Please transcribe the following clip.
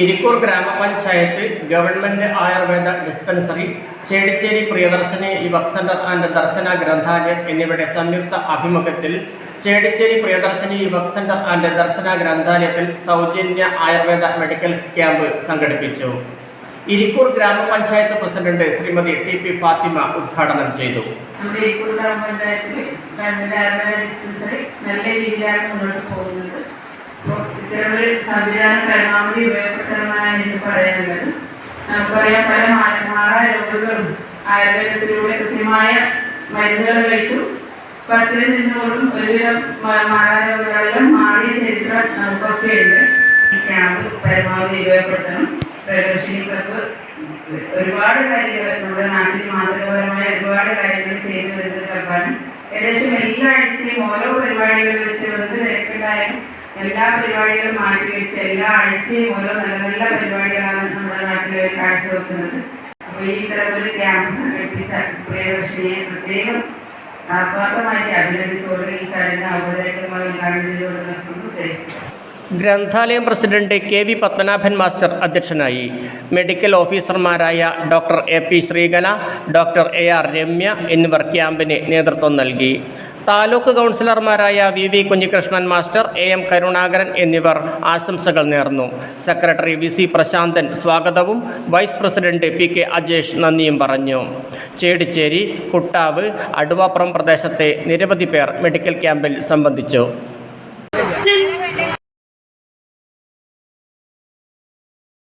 ഇരിക്കൂർ ഗ്രാമപഞ്ചായത്ത് government Ayurveda dispensary Chedicheri Priyadarshini Yuvak centre and Darshana ഗ്രന്ഥാലയം എന്നിവയുടെ സംയുക്ത ആഭിമുഖ്യത്തിൽ ചേടിച്ചേരി പ്രിയദർശിനി യുവക് സെന്റർ ആൻഡ് ദർശന ഗ്രന്ഥാലയത്തിൽ സൗജന്യ ആയുർവേദ മെഡിക്കൽ ക്യാമ്പ് സംഘടിപ്പിച്ചു. ഇരിക്കൂർ ഗ്രാമപഞ്ചായത്ത് president Shrimati T P Fathima ഉദ്ഘാടനം ചെയ്തു. ഇരിക്കൂർ ഗ്രാമപഞ്ചായത്തിൽ ഡിസ്പെൻസറി നല്ല രീതിയിലാണ് മുന്നോട്ട് പോകുന്നത്. സംവിധാനം പരമാവധി പറയാനുള്ളത്. നമുക്കറിയാം പല മാറാ രോഗങ്ങളും ആയുർവേദത്തിലൂടെ കൃത്യമായ മരുന്നുകൾ കഴിച്ചു. പത്തിൽ നിന്നുകൊണ്ടും ഒരുവിധം മാ- മാറാ രോഗങ്ങളെല്ലാം മാറിയ ചരിത്രം നമുക്കൊക്കെ ഉണ്ട്. ഈ ക്യാമ്പ് പരമാവധി ഉപയോഗപ്പെടുത്തണം. പ്രദർശിനികൾക്ക് ഒരുപാട് കാര്യങ്ങൾ നമ്മുടെ നാട്ടിൽ മാതൃകപരമായ ഒരുപാട് കാര്യങ്ങൾ ചെയ്തു വരുന്ന ക്ലബാണ് ഏകദേശം എല്ലാ ആഴ്ചയും ഓരോ പരിപാടികൾ വെച്ച് എന്ത് തിരക്കുണ്ടായാലും എല്ലാ പരിപാടികളും മാറ്റി വെച്ച് എല്ലാ ആഴ്ചയും ഓരോ നല്ല നല്ല പരിപാടികളാണ് നമ്മുടെ നാട്ടിൽ കാഴ്ചവെക്കുന്നത് അപ്പോൾ ഈ ഇത്തരം ഒരു ക്യാമ്പ് സംഘടിപ്പിച്ച പ്രിയദർശിനിയെ പ്രത്യേകം ആത്മാർത്ഥമായിട്ട് അഭിനന്ദിച്ചുകൊണ്ട് ഈ ചടങ്ങ് ഔപചാരികമായി ഉദ്ഘാടനം ചെയ്തുകൊണ്ട് നിർത്തുന്നു ഗ്രന്ഥാലയം president K V Padmanabhan master അധ്യക്ഷനായി മെഡിക്കൽ ഓഫീസർമാരായ doctor A P Sreekala doctor A R Ramya എന്നിവർ ക്യാമ്പിന് നേതൃത്വം നൽകി. താലൂക്ക് കൗൺസിലർമാരായ V V Kunhikrishnan master A M Karunakaran എന്നിവർ ആശംസകൾ നേർന്നു. സെക്രട്ടറി വി സി പ്രശാന്തൻ സ്വാഗതവും. Vice president P K Ajesh നന്ദിയും പറഞ്ഞു. ചേടിച്ചേരി കുട്ടാവ് അടുവാപ്പുറം പ്രദേശത്തെ നിരവധി പേർ മെഡിക്കൽ ക്യാമ്പിൽ സംബന്ധിച്ചു.